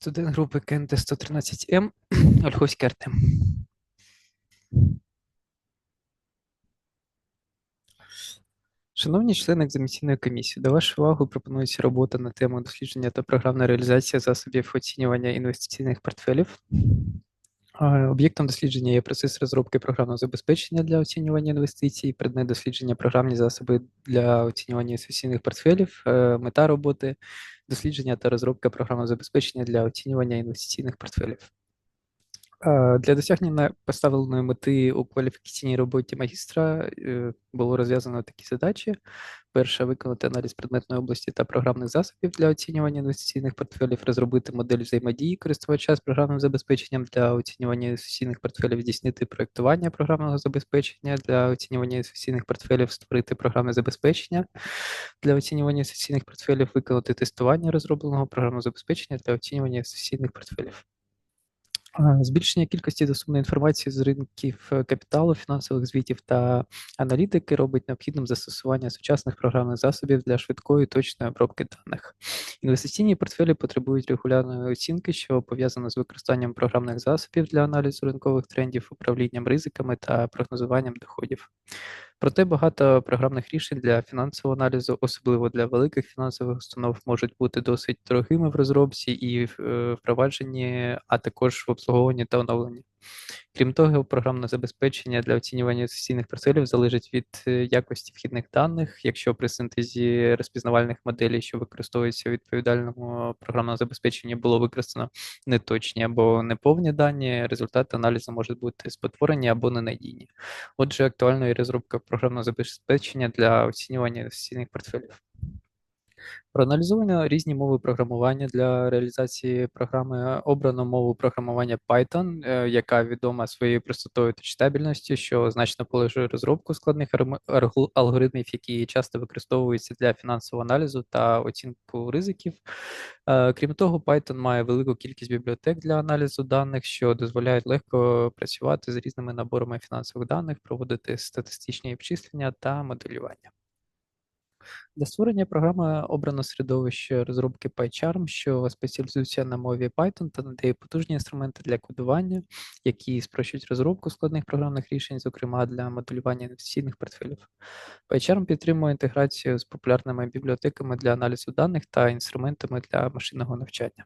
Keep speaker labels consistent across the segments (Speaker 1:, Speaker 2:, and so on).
Speaker 1: Студент групи КНТ 113М Ольховський Артем. Шановні члени екзаменаційної комісії, до вашої уваги пропонується робота на тему дослідження та програмна реалізація засобів оцінювання інвестиційних портфелів. Об'єктом дослідження є процес розробки програмного забезпечення для оцінювання інвестицій, предмет дослідження програмні засоби для оцінювання інвестиційних портфелів, е, мета роботи, дослідження та розробка програмного забезпечення для оцінювання інвестиційних портфелів. Для досягнення поставленої мети у кваліфікаційній роботі магістра е, було розв'язано такі задачі. Перша виконати аналіз предметної області та програмних засобів для оцінювання інвестиційних портфелів, розробити модель взаємодії користувача з програмним забезпеченням для оцінювання інвестиційних портфелів, здійснити проєктування програмного забезпечення для оцінювання інвестиційних портфелів, створити програмне забезпечення для оцінювання інвестиційних портфелів, виконати тестування розробленого програмного забезпечення для оцінювання інвестиційних портфелів. Збільшення кількості доступної інформації з ринків е, капіталу, фінансових звітів та аналітики робить необхідним застосування сучасних програмних засобів для швидкої точної обробки даних. Інвестиційні портфелі потребують регулярної оцінки, що пов'язано з використанням програмних засобів для аналізу ринкових трендів, управлінням ризиками та прогнозуванням доходів. Проте багато програмних рішень для фінансового аналізу, особливо для великих фінансових установ, можуть бути досить дорогими в розробці і е, впровадженні, а також в обслуговуванні та оновленні. Крім того, програмне забезпечення для оцінювання інвестиційних портфелів залежить від е, якості вхідних даних. Якщо при синтезі розпізнавальних моделей, що використовуються у відповідальному програмному забезпеченні, було використано неточні або неповні дані, результати аналізу можуть бути спотворені або ненадійні. Отже, актуальною є розробка програмного забезпечення для оцінювання інвестиційних портфелів. Проаналізовано різні мови програмування для реалізації програми. Обрано мову програмування Python, е, яка відома своєю простотою та читабельністю, що значно полегшує розробку складних алгоритмів, які часто використовуються для фінансового аналізу та оцінку ризиків. Е, Крім того, Python має велику кількість бібліотек для аналізу даних, що дозволяють легко працювати з різними наборами фінансових даних, проводити статистичні обчислення та моделювання. Для створення програми обрано середовище розробки PyCharm, що спеціалізується на мові Python та надає потужні інструменти для кодування, які спрощують розробку складних програмних рішень, зокрема для моделювання інвестиційних портфелів. PyCharm підтримує інтеграцію з популярними бібліотеками для аналізу даних та інструментами для машинного навчання.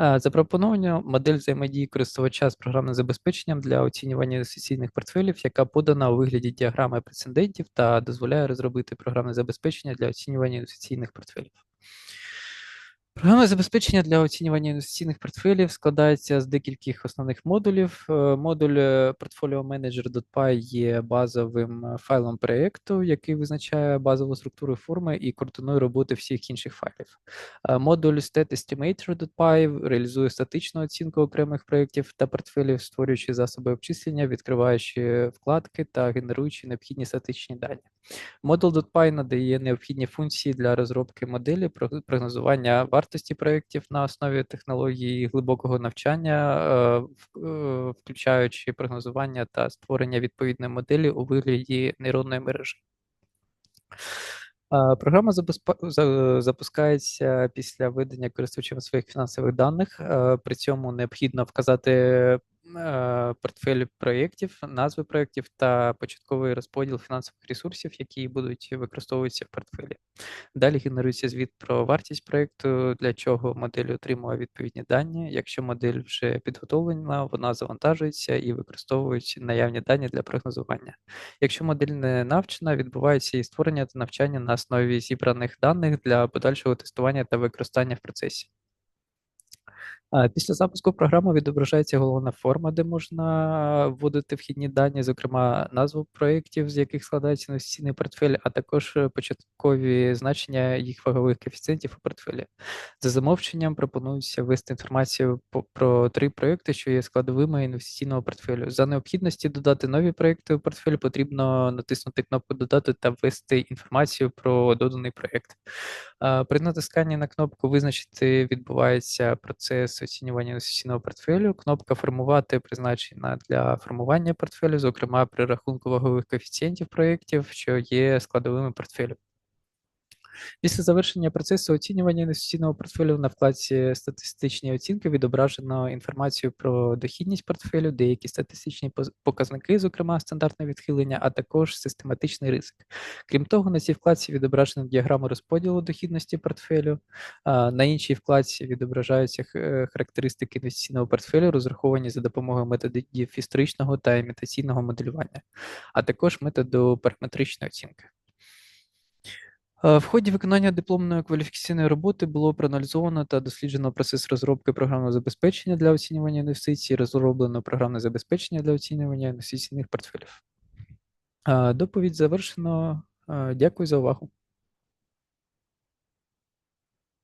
Speaker 1: Е, Запропоновано модель взаємодії користувача з програмним забезпеченням для оцінювання інвестиційних портфелів, яка подана у вигляді діаграми прецедентів та дозволяє розробити програмне забезпечення для оцінювання інвестиційних портфелів. Програмне забезпечення для оцінювання інвестиційних портфелів складається з декількох основних модулів. Е, Модуль е, Portfolio Manager.py є базовим е, файлом проєкту, який визначає базову структуру форми і координує роботи всіх інших файлів. Модуль StatEstimator.py реалізує статичну оцінку окремих проєктів та портфелів, створюючи засоби обчислення, відкриваючи вкладки та генеруючи необхідні статичні дані. Model.py надає необхідні функції для розробки моделі, про- прогнозування вартості проєктів на основі технології глибокого навчання, е, е, включаючи прогнозування та створення відповідної моделі у вигляді нейронної мережі. Е, Програма запускається після видання користувачів своїх фінансових даних. При цьому необхідно вказати портфель проєктів, назви проєктів та початковий розподіл фінансових ресурсів, які будуть використовуватися в портфелі. Далі генерується звіт про вартість проєкту, для чого модель отримує відповідні дані. Якщо модель вже підготовлена, вона завантажується і використовують наявні дані для прогнозування. Якщо модель не навчена, відбувається і створення та навчання на основі зібраних даних для подальшого тестування та використання в процесі. Після запуску програми відображається головна форма, де можна вводити вхідні дані, зокрема назву проєктів, з яких складається інвестиційний портфель, а також е, початкові значення їх вагових коефіцієнтів у портфелі. За замовченням пропонується ввести інформацію про три проєкти, що є складовими інвестиційного портфелю. За необхідності додати нові проєкти у портфель, потрібно натиснути кнопку Додати та ввести інформацію про доданий проєкт. При натисканні на кнопку Визначити відбувається процес оцінювання інвестиційного портфелю. Кнопка Формувати призначена для формування портфелю, зокрема при рахунку вагових коефіцієнтів проєктів, що є складовими портфелю. Після завершення процесу оцінювання інвестиційного портфелю на вкладці статистичні оцінки відображено інформацію про дохідність портфелю, деякі статистичні показники, зокрема стандартне відхилення, а також систематичний ризик. Крім того, на цій вкладці відображена діаграма розподілу дохідності портфелю. На іншій вкладці відображаються характеристики інвестиційного портфелю, розраховані за допомогою методів історичного та імітаційного моделювання, а також методу параметричної оцінки. Е, В ході виконання дипломної кваліфікаційної роботи було проаналізовано та досліджено процес розробки програмного забезпечення для оцінювання інвестицій, розроблено програмне забезпечення для оцінювання інвестиційних портфелів. Е, Доповідь завершено. Е, Дякую за увагу.